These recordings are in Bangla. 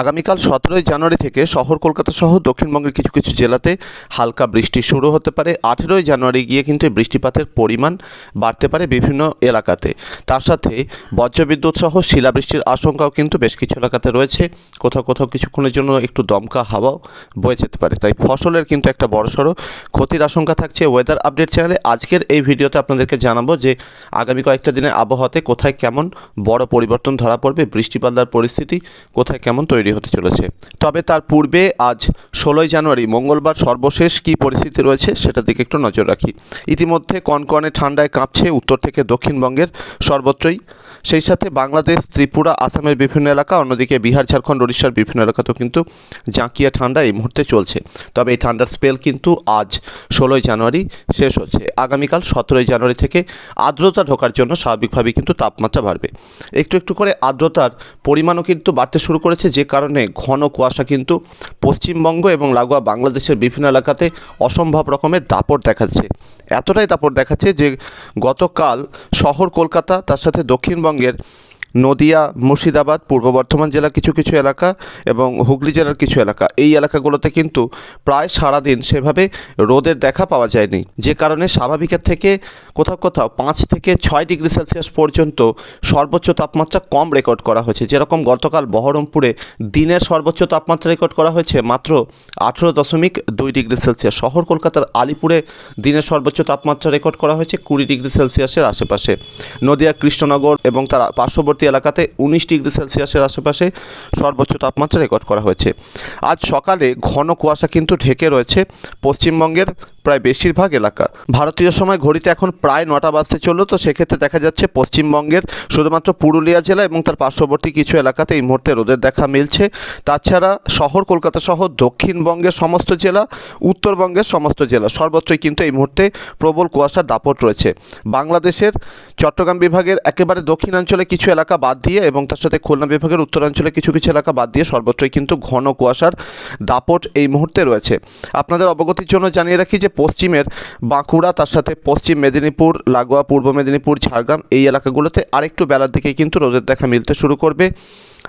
আগামীকাল সতেরোই জানুয়ারি থেকে শহর কলকাতা সহ দক্ষিণবঙ্গের কিছু কিছু জেলাতে হালকা বৃষ্টি শুরু হতে পারে। আঠেরোই জানুয়ারি গিয়ে কিন্তু বৃষ্টিপাতের পরিমাণ বাড়তে পারে বিভিন্ন এলাকাতে। তার সাথে বজ্রবিদ্যুৎ সহ শিলাবৃষ্টির আশঙ্কাও কিন্তু বেশ কিছু এলাকাতে রয়েছে। কোথাও কোথাও কিছুক্ষণের জন্য একটু দমকা হাওয়াও বয়ে যেতে পারে। তাই ফসলের কিন্তু একটা বড়সড় ক্ষতির আশঙ্কা থাকছে ওয়েদার আপডেট চ্যানেলে। আজকের এই ভিডিওতে আপনাদেরকে জানাব যে আগামী কয়েকটা দিনে আবহাওয়াতে কোথায় কেমন বড় পরিবর্তন ধরা পড়বে বৃষ্টিপাতার পরিস্থিতি কোথায় কেমন তৈরি হতে চলেছে। তবে তার পূর্বে আজ ষোলোই জানুয়ারি, মঙ্গলবার সর্বশেষ কী পরিস্থিতি রয়েছে সেটার দিকে একটু নজর রাখি। ইতিমধ্যে কনকনে ঠান্ডায় কাঁপছে উত্তর থেকে দক্ষিণবঙ্গের সর্বত্রই। সেই সাথে বাংলাদেশ, ত্রিপুরা, আসামের বিভিন্ন এলাকা, অন্যদিকে বিহার, ঝাড়খণ্ড উড়িষ্যার বিভিন্ন এলাকাতেও কিন্তু জাঁকিয়া ঠান্ডা এই মুহূর্তে চলছে। তবে এই ঠান্ডার স্পেল কিন্তু আজ ষোলোই জানুয়ারি শেষ হচ্ছে। আগামীকাল সতেরোই জানুয়ারি থেকে আর্দ্রতা ঢোকার জন্য স্বাভাবিকভাবেই কিন্তু তাপমাত্রা বাড়বে। একটু একটু করে আর্দ্রতার পরিমাণও কিন্তু বাড়তে শুরু করেছে যে কারণে ঘন কুয়াশা কিন্তু পশ্চিমবঙ্গ এবং লাগোয়া বাংলাদেশের বিভিন্ন এলাকাতে অসম্ভব রকমের দাপট দেখাচ্ছে। এতটাই দাপট দেখাচ্ছে যে গতকাল শহর কলকাতা, তার সাথে দক্ষিণবঙ্গের নদিয়া, মুর্শিদাবাদ, পূর্ব বর্ধমান জেলার কিছু কিছু এলাকা এবং হুগলি জেলার কিছু এলাকা। এই এলাকাগুলোতে কিন্তু প্রায় সারাদিন সেভাবে রোদের দেখা পাওয়া যায়নি। যে কারণে স্বাভাবিকের থেকে কোথাও কোথাও পাঁচ থেকে ছয় ডিগ্রি সেলসিয়াস পর্যন্ত সর্বোচ্চ তাপমাত্রা কম রেকর্ড করা হয়েছে। যেরকম গতকাল বহরমপুরে দিনের সর্বোচ্চ তাপমাত্রা রেকর্ড করা হয়েছে মাত্র আঠেরো দশমিক দুই ডিগ্রি সেলসিয়াস। শহর কলকাতার আলিপুরে দিনের সর্বোচ্চ তাপমাত্রা রেকর্ড করা হয়েছে কুড়ি ডিগ্রি সেলসিয়াসের আশেপাশে। নদিয়া, কৃষ্ণনগর এবং তার পার্শ্ববর্তী এলাকাতে উনিশ ডিগ্রি সেলসিয়াসের আশেপাশে সর্বোচ্চ তাপমাত্রা রেকর্ড করা হয়েছে। আজ সকালে ঘন কুয়াশা কিন্তু ঢেকে রয়েছে পশ্চিমবঙ্গের প্রায় বেশিরভাগ এলাকা। ভারতীয় সময় ঘড়িতে এখন প্রায় নটা বাজতে চলল, তো সেক্ষেত্রে দেখা যাচ্ছে পশ্চিমবঙ্গের শুধুমাত্র পুরুলিয়া জেলা এবং তার পার্শ্ববর্তী কিছু এলাকাতে এই মুহূর্তে রোদের দেখা মিলছে। তাছাড়া শহর কলকাতা সহ দক্ষিণবঙ্গের সমস্ত জেলা, উত্তরবঙ্গের সমস্ত জেলা, সর্বত্রই কিন্তু এই মুহূর্তে প্রবল কুয়াশার দাপট রয়েছে। বাংলাদেশের চট্টগ্রাম বিভাগের একেবারে দক্ষিণাঞ্চলে কিছু এলাকা বাদ দিয়ে এবং তার সাথে খুলনা বিভাগের উত্তরাঞ্চলে কিছু কিছু এলাকা বাদ দিয়ে সর্বত্রই কিন্তু ঘন কুয়াশার দাপট এই মুহূর্তে রয়েছে। আপনাদের অবগতির জন্য জানিয়ে রাখি যে পশ্চিমের বাঁকুড়া, তার সাথে পশ্চিম মেদিনীপুর, লাগোয়া, পূর্ব মেদিনীপুর, ঝাড়গ্রাম এই এলাকাগুলোতে আরেকটু বেলার দিকে কিন্তু রোদের দেখা মিলতে শুরু করবে।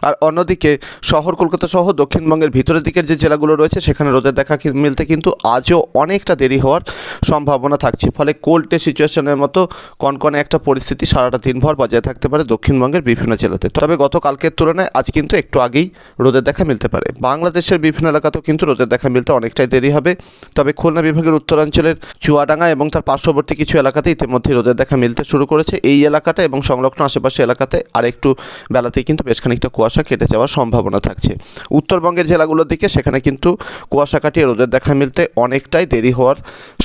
আর অন্যদিকে শহর, কলকাতা সহ দক্ষিণবঙ্গের ভিতরের দিকের যে জেলাগুলো রয়েছে, সেখানে রোদের দেখা মিলতে কিন্তু আজও অনেকটা দেরি হওয়ার সম্ভাবনা থাকছে। ফলে কোল্ডে সিচুয়েশনের মতো কনকনে একটা পরিস্থিতি সারাটা দিনভর বজায় থাকতে পারে দক্ষিণবঙ্গের বিভিন্ন জেলাতে। তবে গতকালকের তুলনায় আজ কিন্তু একটু আগেই রোদের দেখা মিলতে পারে। বাংলাদেশের বিভিন্ন এলাকাতেও কিন্তু রোদের দেখা মিলতে অনেকটাই দেরি হবে। তবে খুলনা বিভাগের উত্তরাঞ্চলের চুয়াডাঙ্গা এবং তার পার্শ্ববর্তী কিছু এলাকাতে ইতিমধ্যে রোদের দেখা মিলতে শুরু করেছে। এই এলাকাটা এবং সংলগ্ন আশেপাশে এলাকাতে আর একটু বেলাতেই কিন্তু বেশ খানিকটা কেটে যাওয়ার সম্ভাবনা থাকছে। উত্তরবঙ্গের জেলাগুলোর দিকে সেখানে কিন্তু কুয়াশা কাটিয়ে রোদের দেখা মিলতে অনেকটাই দেরি হওয়ার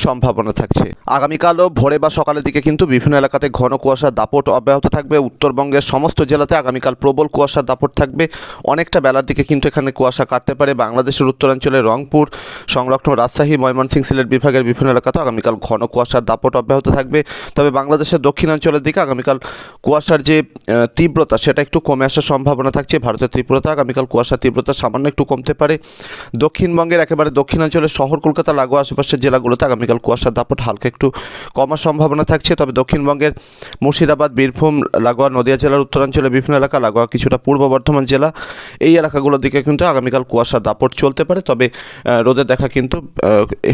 সম্ভাবনা থাকছে। আগামীকালও ভোরে বা সকালের দিকে কিন্তু বিভিন্ন এলাকাতে ঘন কুয়াশার দাপট অব্যাহত থাকবে। উত্তরবঙ্গের সমস্ত জেলাতে আগামীকাল প্রবল কুয়াশার দাপট থাকবে। অনেকটা বেলার দিকে কিন্তু এখানে কুয়াশা কাটতে পারে। বাংলাদেশের উত্তরাঞ্চলে রংপুর, সংলগ্ন রাজশাহী, ময়মনসিংহ, সিলেট বিভাগের বিভিন্ন এলাকাতেও আগামীকাল ঘন কুয়াশার দাপট অব্যাহত থাকবে। তবে বাংলাদেশের দক্ষিণাঞ্চলের দিকে আগামীকাল কুয়াশার যে তীব্রতা সেটা একটু কমে আসার সম্ভাবনা থাকছে ভারতের তীব্রতা আগামীকাল কুয়াশার তীব্রতা সামান্য একটু কমতে পারে। দক্ষিণবঙ্গের একেবারে দক্ষিণাঞ্চলের শহর, কলকাতা লাগোয়া আশেপাশের জেলাগুলোতে আগামীকাল কুয়াশার দাপট হালকা একটু কমার সম্ভাবনা থাকছে। তবে দক্ষিণবঙ্গের মুর্শিদাবাদ, বীরভূম, লাগোয়া, নদিয়া জেলার উত্তরাঞ্চলের বিভিন্ন এলাকা, লাগোয়া কিছুটা পূর্ব বর্ধমান জেলা, এই এলাকাগুলোর দিকে কিন্তু আগামীকাল কুয়াশার দাপট চলতে পারে। তবে রোদের দেখা কিন্তু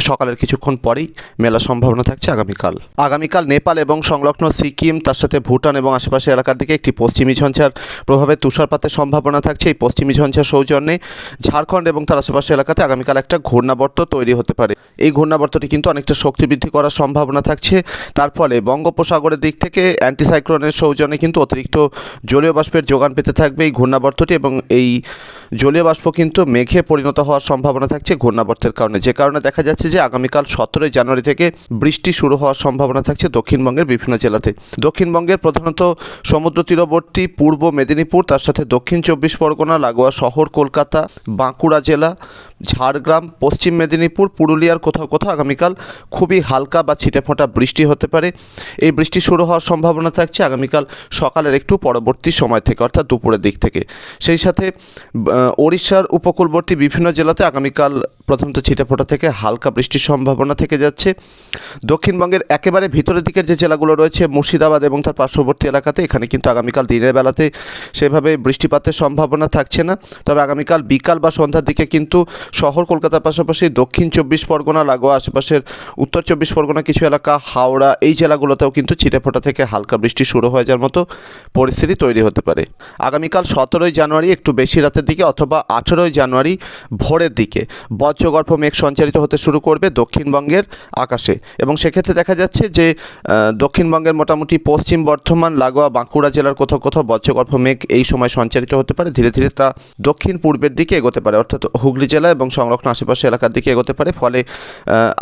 সকালের কিছুক্ষণ পরেই মেলার সম্ভাবনা থাকছে আগামীকাল আগামীকাল নেপাল এবং সংলগ্ন সিকিম, তার সাথে ভুটান এবং আশেপাশে এলাকার দিকে একটি পশ্চিমী ঝঞ্ঝার প্রভাবে তুষারপাতের সম্ভাবনা থাকছে এই পশ্চিমী ঝঞ্ঝা সৌজন্যে ঝাড়খণ্ড এবং তার আশেপাশে এলাকাতে আগামীকাল একটা ঘূর্ণাবর্ত তৈরি হতে পারে। এই ঘূর্ণাবর্তটি কিন্তু অনেকটা শক্তি বৃদ্ধি করার সম্ভাবনা থাকছে। তার ফলে বঙ্গোপসাগরের দিক থেকে অ্যান্টিসাইক্লোনের সৌজন্যে কিন্তু অতিরিক্ত জলীয় বাষ্পের যোগান পেতে থাকবে এই ঘূর্ণাবর্তটি এবং এই জলীয় বাষ্প কিন্তু মেঘে পরিণত হওয়ার সম্ভাবনা থাকছে ঘূর্ণাবর্তের কারণে। যে কারণে দেখা যাচ্ছে যে আগামীকাল সতেরোই জানুয়ারি থেকে বৃষ্টি শুরু হওয়ার সম্ভাবনা থাকছে দক্ষিণবঙ্গের বিভিন্ন জেলাতে। দক্ষিণবঙ্গের প্রধানত সমুদ্র তীরবর্তী, পূর্ব মেদিনীপুর, তার সাথে দক্ষিণ চব্বিশ পরগনা, লাগোয়া শহর, কলকাতা, বাঁকুড়া জেলা, ঝাড়গ্রাম, পশ্চিম মেদিনীপুর, পুরুলিয়ার কোথাও কোথাও আগামীকাল খুবই হালকা বা ছিটেফোঁটা বৃষ্টি হতে পারে। এই বৃষ্টি শুরু হওয়ার সম্ভাবনা থাকছে আগামীকাল সকালের একটু পরবর্তী সময় থেকে, অর্থাৎ দুপুরের দিক থেকে। সেই সাথে ওড়িশার উপকূলবর্তী বিভিন্ন জেলাতে আগামীকাল প্রথমত ছিটেফোঁটা থেকে হালকা বৃষ্টির সম্ভাবনা থেকে যাচ্ছে। দক্ষিণবঙ্গের একেবারে ভিতরের দিকের যে জেলাগুলো রয়েছে, মুর্শিদাবাদ এবং তার পার্শ্ববর্তী এলাকাতে এখানে কিন্তু আগামীকাল দিনের বেলাতে সেভাবে বৃষ্টিপাতের সম্ভাবনা থাকছে না। তবে আগামীকাল বিকাল বা সন্ধ্যার দিকে কিন্তু শহর কলকাতার পাশাপাশি দক্ষিণ চব্বিশ পরগনা, লাগোয়া আশেপাশের উত্তর চব্বিশ পরগনা কিছু এলাকা, হাওড়া এই জেলাগুলোতেও কিন্তু ছিটেফোঁটা থেকে হালকা বৃষ্টি শুরু হয়ে যাওয়ার মতো পরিস্থিতি তৈরি হতে পারে। আগামীকাল সতেরোই জানুয়ারি একটু বেশি রাতের দিকে অথবা আঠেরোই জানুয়ারি ভোরের দিকে। বজ্রগর্ভ মেঘ সঞ্চারিত হতে শুরু করবে দক্ষিণবঙ্গের আকাশে এবং সেক্ষেত্রে দেখা যাচ্ছে যে দক্ষিণবঙ্গের মোটামুটি পশ্চিম বর্ধমান, লাগোয়া, বাঁকুড়া জেলার কোথাও কোথাও বজ্রগর্ভ মেঘ এই সময় সঞ্চারিত হতে পারে। ধীরে ধীরে তা দক্ষিণ পূর্বের দিকে এগোতে পারে, অর্থাৎ হুগলি জেলা এবং সংরক্ষণ আশেপাশে এলাকার দিকে এগোতে পারে। ফলে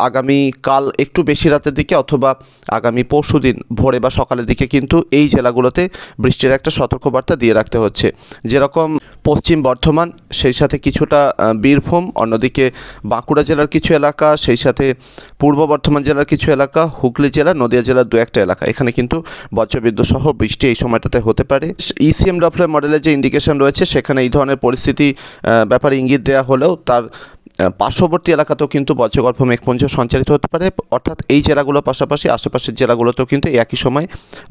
আগামী কাল একটু বেশি রাতের দিকে অথবা আগামী পরশু দিন ভোরে বা সকালের দিকে কিন্তু এই জেলাগুলোতে বৃষ্টির একটা সতর্কবার্তা দিয়ে রাখতে হচ্ছে। যেরকম পশ্চিম বর্ধমান, সেই সাথে কিছুটা বীরভূম, অন্যদিকে বাঁকুড়া জেলার কিছু এলাকা, সেই সাথে পূর্ব বর্ধমান জেলার কিছু এলাকা, হুগলি জেলা, নদিয়া জেলার দু একটা এলাকা। এখানে কিন্তু বজ্রবিদ্যুৎ সহ বৃষ্টি এই সময়টাতে হতে পারে। ইসিএম ডব্লিউ মডেলের যে ইন্ডিকেশন রয়েছে, সেখানে এই ধরনের পরিস্থিতি ব্যাপারে ইঙ্গিত দেওয়া হলেও তার পার্শ্ববর্তী এলাকাতেও কিন্তু বজ্রগর্ভ মেঘপুঞ্জ সঞ্চালিত হতে পারে। অর্থাৎ এই জেলাগুলোর পাশাপাশি আশেপাশের জেলাগুলোতেও কিন্তু একই সময়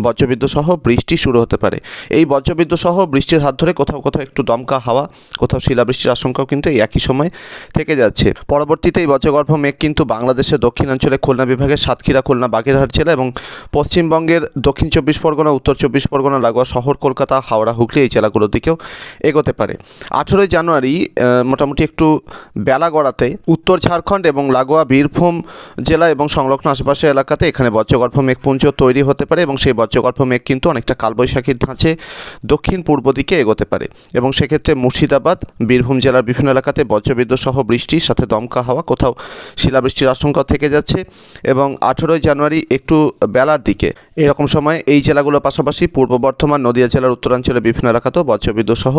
বজ্রবিদ্যুৎ সহ বৃষ্টি শুরু হতে পারে। এই বজ্রবিদ্যুৎ সহ বৃষ্টির হাত ধরে কোথাও কোথাও একটু দমকা হাওয়া, কোথাও শিলাবৃষ্টির আশঙ্কাও কিন্তু এই একই সময় থেকে যাচ্ছে। পরবর্তীতে এই বজ্রগর্ভ মেঘ কিন্তু বাংলাদেশের দক্ষিণাঞ্চলে খুলনা বিভাগের সাতক্ষীরা, খুলনা, বাগেরহাট জেলা এবং পশ্চিমবঙ্গের দক্ষিণ চব্বিশ পরগনা, উত্তর চব্বিশ পরগনা, লাগোয়া শহর, কলকাতা, হাওড়া, হুগলি এই জেলাগুলোর দিকেও এগোতে পারে। আঠেরোই জানুয়ারি মোটামুটি একটু বেলা গড়াতে উত্তর ঝাড়খণ্ড এবং লাগোয়া, বীরভূম জেলা এবং সংলগ্ন আশেপাশের এলাকাতে এখানে বজ্রগর্ভ মেঘপুঞ্জ তৈরি হতে পারে এবং সেই বজ্রগর্ভ মেঘ কিন্তু অনেকটা কালবৈশাখীর ধাঁচে দক্ষিণ পূর্ব দিকে এগোতে পারে। এবং সেক্ষেত্রে মুর্শিদাবাদ, বীরভূম জেলার বিভিন্ন এলাকাতে বজ্রবিদ্যুৎ সহ বৃষ্টির সাথে দমকা হাওয়া কোথাও শিলাবৃষ্টির আশঙ্কা থেকে যাচ্ছে এবং আঠেরোই জানুয়ারি একটু বেলার দিকে এরকম সময় এই জেলাগুলোর পাশাপাশি পূর্ব বর্ধমান, নদিয়া জেলার উত্তরাঞ্চলের বিভিন্ন এলাকাতেও বজ্রবিদ্যুৎ সহ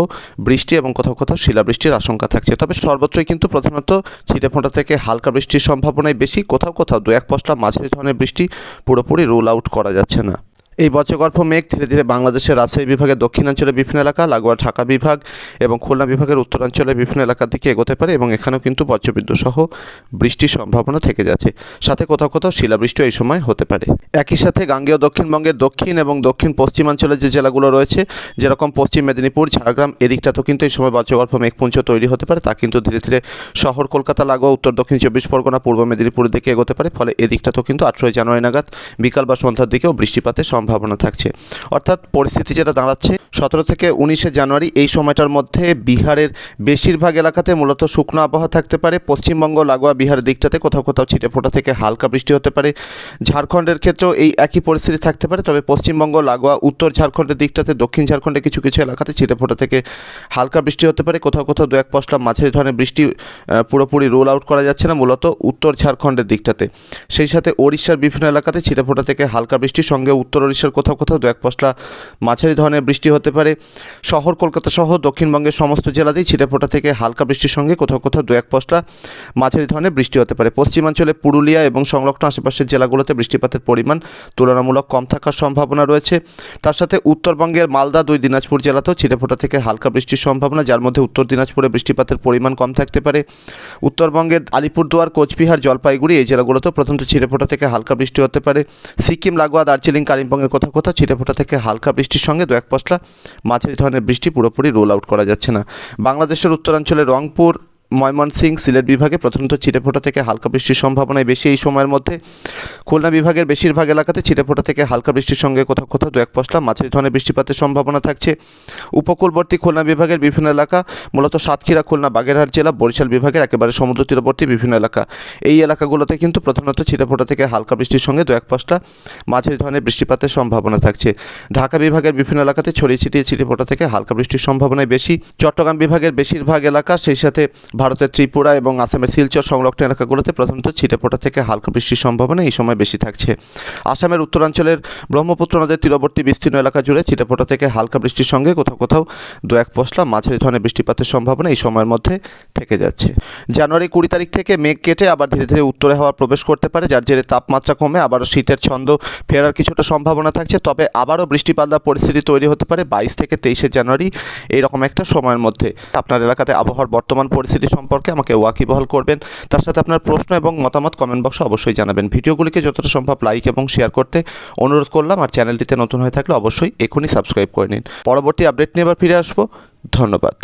বৃষ্টি এবং কোথাও কোথাও শিলাবৃষ্টির আশঙ্কা থাকছে। তবে সর্বত্রই কিন্তু প্রধানত ছিটেফোঁটা থেকে হালকা বৃষ্টির সম্ভাবনাই বেশি। কোথাও কোথাও দু এক পশলা মাঝারি ধরনের বৃষ্টি পুরোপুরি রোল আউট করা যাচ্ছে না। এই বজ্রগর্ভ মেঘ ধীরে ধীরে বাংলাদেশের রাজশাহী বিভাগের দক্ষিণাঞ্চলের বিভিন্ন এলাকা, লাগোয়া ঢাকা বিভাগ এবং খুলনা বিভাগের উত্তরাঞ্চলের বিভিন্ন এলাকার দিকে এগোতে পারে এবং এখানেও কিন্তু বজ্রবিদ্যুৎ সহ বৃষ্টির সম্ভাবনা থেকে যাচ্ছে। সাথে কোথাও কোথাও শিলাবৃষ্টিও এই সময় হতে পারে। একই সাথে গাঙ্গেয় দক্ষিণবঙ্গের দক্ষিণ এবং দক্ষিণ পশ্চিমাঞ্চলের যে জেলাগুলো রয়েছে, যেরকম পশ্চিম মেদিনীপুর, ঝাড়গ্রাম, এদিকটাতেও কিন্তু এই সময় বজ্রগর্ভ মেঘপুঞ্জ তৈরি হতে পারে। তা কিন্তু ধীরে ধীরে শহর কলকাতা, লাগোয়া, উত্তর দক্ষিণ চব্বিশ পরগনা, পূর্ব মেদিনীপুরের দিকে এগোতে পারে। ফলে এদিকটাতেও কিন্তু আঠেরোই জানুয়ারি নাগাদ বিকাল বা সন্ধ্যার দিকেও বৃষ্টিপাতের সম্ভাবনা থাকছে। অর্থাৎ পরিস্থিতি যেটা দাঁড়াচ্ছে, সতেরো থেকে উনিশে জানুয়ারি এই সময়টার মধ্যে বিহারের বেশিরভাগ এলাকাতে মূলত শুকনো আবহাওয়া থাকতে পারে। পশ্চিমবঙ্গ, লাগোয়া বিহারের দিকটাতে কোথাও কোথাও ছিটেফোঁটা থেকে হালকা বৃষ্টি হতে পারে। ঝাড়খণ্ডের ক্ষেত্রেও এই একই পরিস্থিতি থাকতে পারে, তবে পশ্চিমবঙ্গ, লাগোয়া, উত্তর ঝাড়খণ্ডের দিকটাতে দক্ষিণ ঝাড়খণ্ডের কিছু কিছু এলাকাতে ছিটেফোঁটা থেকে হালকা বৃষ্টি হতে পারে। কোথাও কোথাও দু এক পশলা মাঝারি ধরনের বৃষ্টি পুরোপুরি রোল আউট করা যাচ্ছে না, মূলত উত্তর ঝাড়খণ্ডের দিকটাতে। সেই সাথে ওড়িশার বিভিন্ন এলাকাতে ছিটেফোঁটা থেকে হালকা বৃষ্টির সঙ্গে উত্তর ওড়িশার কোথাও কোথাও দু এক পশলা মাঝারি ধরনের বৃষ্টি হতে পারে। শহর কলকাতা সহ দক্ষিণবঙ্গের সমস্ত জেলাতেই ছিটেফোঁটা থেকে হালকা বৃষ্টির সঙ্গে কোথাও কোথাও দু এক পশলা মাঝারি ধরনের বৃষ্টি হতে পারে। পশ্চিমাঞ্চলে পুরুলিয়া এবং সংলগ্ন আশেপাশের জেলাগুলোতে বৃষ্টিপাতের পরিমাণ তুলনামূলক কম থাকার সম্ভাবনা রয়েছে। তার সাথে উত্তরবঙ্গের মালদা দুই দিনাজপুর জেলাতেও ছিটেফোঁটা থেকে হালকা বৃষ্টির সম্ভাবনা, যার মধ্যে উত্তর দিনাজপুরে বৃষ্টিপাতের পরিমাণ কম থাকতে পারে। উত্তরবঙ্গের আলিপুরদুয়ার, কোচবিহার, জলপাইগুড়ি এই জেলাগুলোতেও প্রথমত ছিটেফোঁটা থেকে হালকা বৃষ্টি হতে পারে। সিকিম, লাগোয়া, দার্জিলিং, কালিম্পংয়ের কোথাও কোথাও ছিটেফোঁটা থেকে হালকা বৃষ্টির সঙ্গে দু এক পশলা মাঝারি ধরনের বৃষ্টি পুরোপুরি রোল আউট করা যাচ্ছে না। বাংলাদেশের উত্তরাঞ্চলে রংপুর ময়মনসিংহ সিলেট বিভাগে প্রধানত ছিটেফোঁটা থেকে হালকা বৃষ্টির সম্ভাবনায় বেশি এই সময়ের মধ্যে। খুলনা বিভাগের বেশিরভাগ এলাকাতে ছিটেফোঁটা থেকে হালকা বৃষ্টির সঙ্গে কোথাও কোথাও দু এক পশলা মাঝারি ধরনের বৃষ্টিপাতের সম্ভাবনা থাকছে। উপকূলবর্তী খুলনা বিভাগের বিভিন্ন এলাকা, মূলত সাতক্ষীরা, খুলনা, বাগেরহাট জেলা, বরিশাল বিভাগের একেবারে সমুদ্র তীরবর্তী বিভিন্ন এলাকা। এই এলাকাগুলোতে কিন্তু প্রধানত ছিটেফোঁটা থেকে হালকা বৃষ্টির সঙ্গে দু এক পশলা মাঝারি ধরনের বৃষ্টিপাতের সম্ভাবনা থাকছে। ঢাকা বিভাগের বিভিন্ন এলাকাতে ছড়িয়ে ছিটিয়ে ছিটেফোঁটা থেকে হালকা বৃষ্টির সম্ভাবনায় বেশি। চট্টগ্রাম বিভাগের বেশিরভাগ এলাকা সেই সাথে ভারতের ত্রিপুরা এবং আসামের শিলচর সংলগ্ন এলাকাগুলোতে প্রধানত ছিটেফোঁটা থেকে হালকা বৃষ্টির সম্ভাবনা এই সময় বেশি থাকছে। আসামের উত্তরাঞ্চলের ব্রহ্মপুত্র নদের তীরবর্তী বিস্তীর্ণ এলাকা জুড়ে ছিটেফোঁটা থেকে হালকা বৃষ্টির সঙ্গে কোথাও কোথাও দু এক পশলা মাঝারি ধরনের বৃষ্টিপাতের সম্ভাবনা এই সময়ের মধ্যে থেকে যাচ্ছে। জানুয়ারি কুড়ি তারিখ থেকে মেঘ কেটে আবার ধীরে ধীরে উত্তরে হাওয়া প্রবেশ করতে পারে, যার জেরে তাপমাত্রা কমে, আবারও শীতের ছন্দ ফেরার কিছুটা সম্ভাবনা থাকছে। তবে আবারও বৃষ্টিপাত পরিস্থিতি তৈরি হতে পারে বাইশ থেকে তেইশে জানুয়ারি এইরকম একটা সময়ের মধ্যে। আপনার এলাকাতে আবহাওয়ার বর্তমান পরিস্থিতি সম্পর্কে আমাকে ওয়াকিবহাল করবেন। তার সাথে আপনার প্রশ্ন এবং মতামত কমেন্ট বক্সে অবশ্যই জানাবেন। ভিডিওগুলিকে যতটা সম্ভব লাইক এবং শেয়ার করতে অনুরোধ করলাম। আর চ্যানেলটিতে নতুন হয়ে থাকলে অবশ্যই এখনই সাবস্ক্রাইব করে নিন। পরবর্তী আপডেট নিয়ে আবার ফিরে আসব। ধন্যবাদ।